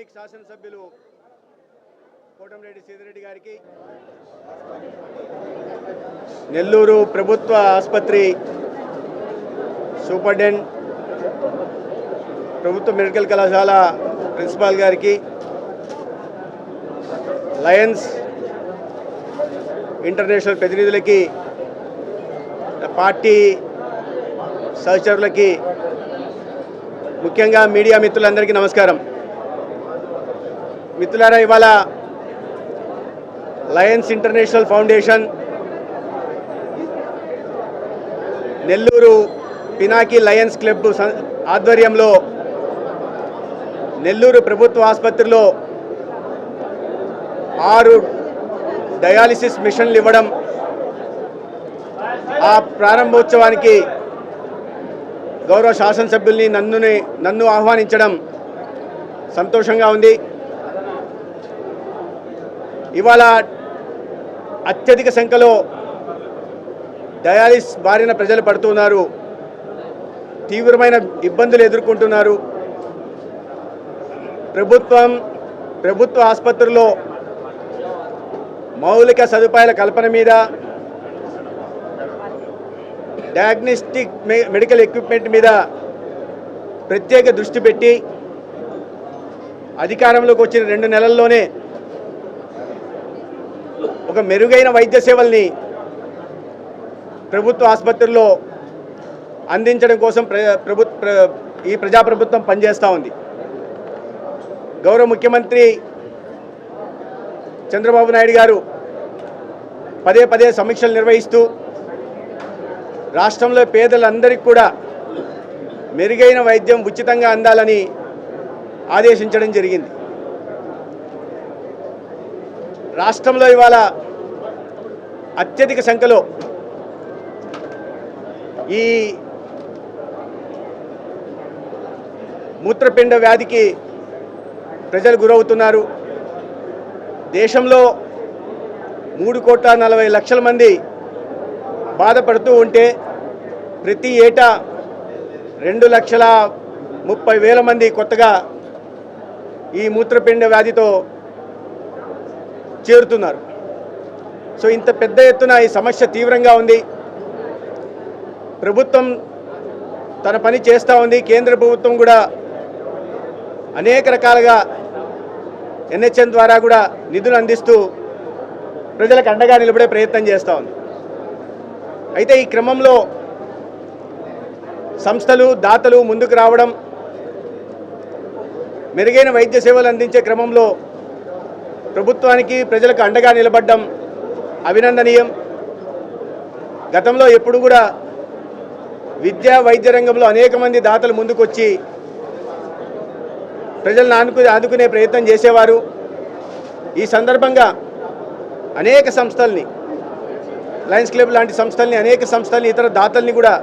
Dynamic శాసనసభ్యులు కోటంరెడ్డి సీదిరెడ్డి గారికి. నెల్లూరు ప్రభుత్వ ఆసుపత్రి సూపరింటెండెంట్ ప్రభుత్వ మెడికల్ కళాశాల ప్రిన్సిపాల్ గారికి. లయన్స్ ఇంటర్నేషనల్ ప్రతినిధులకి పార్టీ సహచరులకి ముఖ్యంగా మీడియా మిత్రులందరికీ నమస్కారం. మిత్రులారా ఇవాళ Lions International Foundation Nellore Pinaki Lions Club ఆధ్వర్యంలో నెల్లూరు ప్రభుత్వ ఆసుపత్రిలో ఆరు డయాలిసిస్ మిషన్లు ఇవ్వడం ఆ ప్రారంభోత్సవానికి గౌరవ శాసనసభ్యుల్ని నన్నుని నన్ను ఆహ్వానించడం సంతోషంగా ఉంది. ఇవాళ అత్యధిక సంఖ్యలో డయాలిస్ బారిన ప్రజలు పడుతున్నారు. తీవ్రమైన ఇబ్బందులు ఎదుర్కొంటున్నారు. ప్రభుత్వం ప్రభుత్వ ఆసుపత్రుల్లో మౌలిక సదుపాయాల కల్పన మీద డయాగ్నోస్టిక్ మెడికల్ ఎక్విప్మెంట్ మీద ప్రత్యేక దృష్టి పెట్టి అధికారంలోకి వచ్చిన రెండు నెలల్లోనే ఒక మెరుగైన వైద్య సేవల్ని ప్రభుత్వ ఆసుపత్రుల్లో అందించడం కోసం ప్ర ప్రభు ఈ ప్రజాప్రభుత్వం పనిచేస్తూ ఉంది. గౌరవ ముఖ్యమంత్రి చంద్రబాబు నాయుడు గారు పదే పదే సమీక్షలు నిర్వహిస్తూ రాష్ట్రంలో పేదలందరికీ కూడా మెరుగైన వైద్యం ఉచితంగా అందాలని ఆదేశించడం జరిగింది. రాష్ట్రంలో ఇవాళ అత్యధిక సంఖ్యలో ఈ మూత్రపిండ వ్యాధికి ప్రజలు గురవుతున్నారు. దేశంలో మూడు కోట్ల నలభై లక్షల మంది బాధపడుతూ ఉంటే ప్రతి ఏటా రెండు లక్షల ముప్పై వేల మంది కొత్తగా ఈ మూత్రపిండ వ్యాధితో చేరుతున్నారు. సో ఇంత పెద్ద ఎత్తున ఈ సమస్య తీవ్రంగా ఉంది. ప్రభుత్వం తన పని చేస్తూ ఉంది. కేంద్ర ప్రభుత్వం కూడా అనేక రకాలుగా ఎన్హెచ్ఎన్ ద్వారా కూడా నిధులు అందిస్తూ ప్రజలకు అండగా నిలబడే ప్రయత్నం చేస్తూ ఉంది. అయితే ఈ క్రమంలో సంస్థలు దాతలు ముందుకు రావడం మెరుగైన వైద్య సేవలు అందించే క్రమంలో ప్రభుత్వానికి ప్రజలకు అండగా నిలబడ్డం అభినందనీయం. గతంలో ఎప్పుడు కూడా విద్యా వైద్య రంగంలో అనేక మంది దాతలు ముందుకొచ్చి ప్రజలను ఆనుకు ఆదుకునే ప్రయత్నం చేసేవారు. ఈ సందర్భంగా అనేక సంస్థల్ని లయన్స్ క్లబ్ లాంటి సంస్థల్ని అనేక సంస్థల్ని ఇతర దాతల్ని కూడా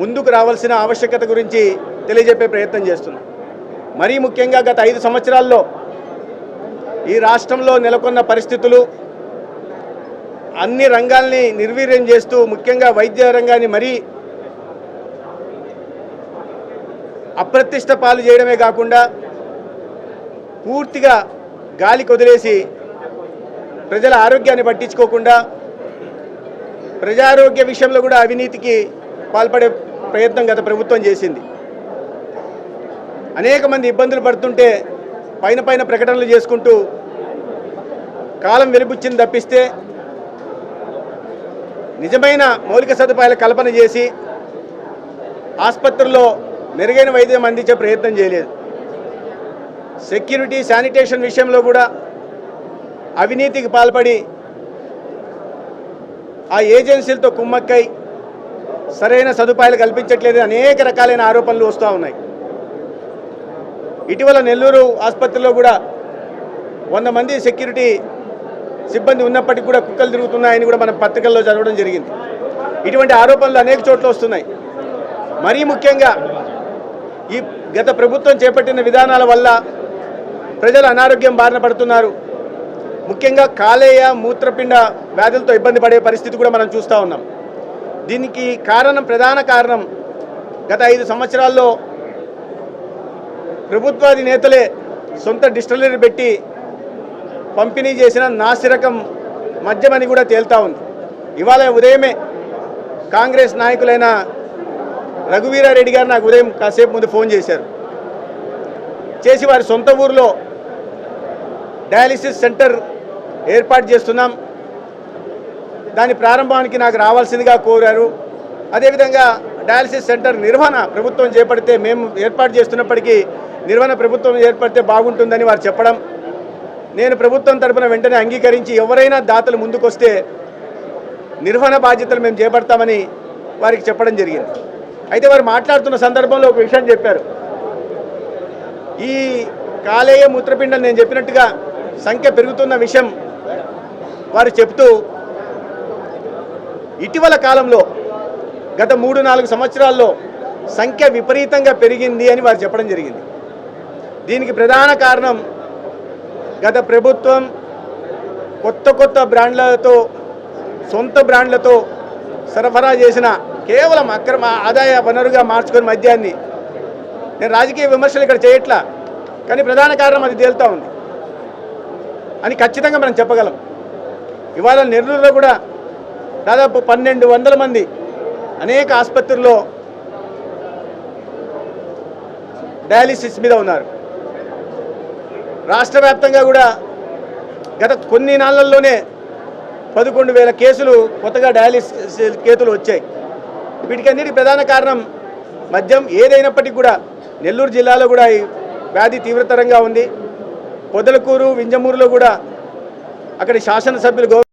ముందుకు రావాల్సిన ఆవశ్యకత గురించి తెలియజెప్పే ప్రయత్నం చేస్తున్నాం. మరీ ముఖ్యంగా గత ఐదు సంవత్సరాల్లో ఈ రాష్ట్రంలో నెలకొన్న పరిస్థితులు అన్ని రంగాల్ని నిర్వీర్యం చేస్తూ ముఖ్యంగా వైద్య రంగాన్ని మరీ అప్రతిష్ట పాలు చేయడమే కాకుండా పూర్తిగా గాలి కొదిలేసి ప్రజల ఆరోగ్యాన్ని పట్టించుకోకుండా ప్రజారోగ్య విషయంలో కూడా అవినీతికి పాల్పడే ప్రయత్నం గత ప్రభుత్వం చేసింది. అనేక మంది ఇబ్బందులు పడుతుంటే పైన పైన ప్రకటనలు చేసుకుంటూ కాలం వెలుబుచ్చింది తప్పిస్తే నిజమైన మౌలిక సదుపాయాల కల్పన చేసి ఆసుపత్రుల్లో మెరుగైన వైద్యం అందించే ప్రయత్నం చేయలేదు. సెక్యూరిటీ శానిటేషన్ విషయంలో కూడా అవినీతికి పాల్పడి ఆ ఏజెన్సీలతో కుమ్మక్కై సరైన సదుపాయాలు కల్పించట్లేదు అనేక రకాలైన ఆరోపణలు వస్తూ ఉన్నాయి. ఇటీవల నెల్లూరు ఆసుపత్రిలో కూడా వంద మంది సెక్యూరిటీ సిబ్బంది ఉన్నప్పటికీ కూడా కుక్కలు తిరుగుతున్నాయని కూడా మనం పత్రికల్లో చదవడం జరిగింది. ఇటువంటి ఆరోపణలు అనేక చోట్ల వస్తున్నాయి. మరీ ముఖ్యంగా ఈ గత ప్రభుత్వం చేపట్టిన విధానాల వల్ల ప్రజలు అనారోగ్యం బారిన పడుతున్నారు. ముఖ్యంగా కాలేయ మూత్రపిండ వ్యాధులతో ఇబ్బంది పడే పరిస్థితి కూడా మనం చూస్తూ ఉన్నాం. దీనికి కారణం ప్రధాన కారణం గత ఐదు సంవత్సరాల్లో ప్రభుత్వాది నేతలే సొంత డిస్టిలరీ పెట్టి పంపిణీ చేసిన నాసిరకం మద్యమని కూడా తేల్తా ఉంది. ఇవాళ ఉదయమే కాంగ్రెస్ నాయకులైన రఘువీరారెడ్డి గారు నాకు ఉదయం కాసేపు ముందు ఫోన్ చేశారు. చేసి వారి సొంత ఊర్లో డయాలిసిస్ సెంటర్ ఏర్పాటు చేస్తున్నాం. దాని ప్రారంభానికి నాకు రావాల్సిందిగా కోరారు. అదేవిధంగా డయాలసిస్ సెంటర్ నిర్వహణ ప్రభుత్వం చేపడితే మేము ఏర్పాటు చేస్తున్నప్పటికీ నిర్వహణ ప్రభుత్వం ఏర్పడితే బాగుంటుందని వారు చెప్పడం. నేను ప్రభుత్వం తరపున వెంటనే అంగీకరించి ఎవరైనా దాతలు ముందుకొస్తే నిర్వహణ బాధ్యతలు మేము చేపడతామని వారికి చెప్పడం జరిగింది. అయితే వారు మాట్లాడుతున్న సందర్భంలో ఒక విషయం చెప్పారు. ఈ కాలేయ మూత్రపిండం నేను చెప్పినట్టుగా సంఖ్య పెరుగుతున్న విషయం వారు చెప్తూ ఇటీవల కాలంలో గత మూడు నాలుగు సంవత్సరాల్లో సంఖ్య విపరీతంగా పెరిగింది అని వారు చెప్పడం జరిగింది. దీనికి ప్రధాన కారణం గత ప్రభుత్వం కొత్త కొత్త బ్రాండ్లతో సొంత బ్రాండ్లతో సరఫరా చేసిన కేవలం అక్రమ ఆదాయ వనరుగా మార్చుకొని మద్యాన్ని. నేను రాజకీయ విమర్శలు ఇక్కడ చేయట్లా కానీ ప్రధాన కారణం అది తేలుతూ ఉంది. అని ఖచ్చితంగా మనం చెప్పగలం. ఇవాళ నెల్లూరులో కూడా దాదాపు పన్నెండు వందల మంది అనేక ఆసుపత్రుల్లో డయాలిసిస్ మీద ఉన్నారు. రాష్ట్ర వ్యాప్తంగా కూడా గత కొన్ని నాళ్ళల్లోనే పదకొండు వేల కేసులు కొత్తగా డయాలిసిస్ కేసులు వచ్చాయి. వీటికన్నిటి ప్రధాన కారణం మద్యం ఏదైనప్పటికీ కూడా నెల్లూరు జిల్లాలో కూడా ఈ వ్యాధి తీవ్రతరంగా ఉంది. పొదలకూరు వింజమూరులో కూడా అక్కడి శాసనసభ్యులు గౌరవ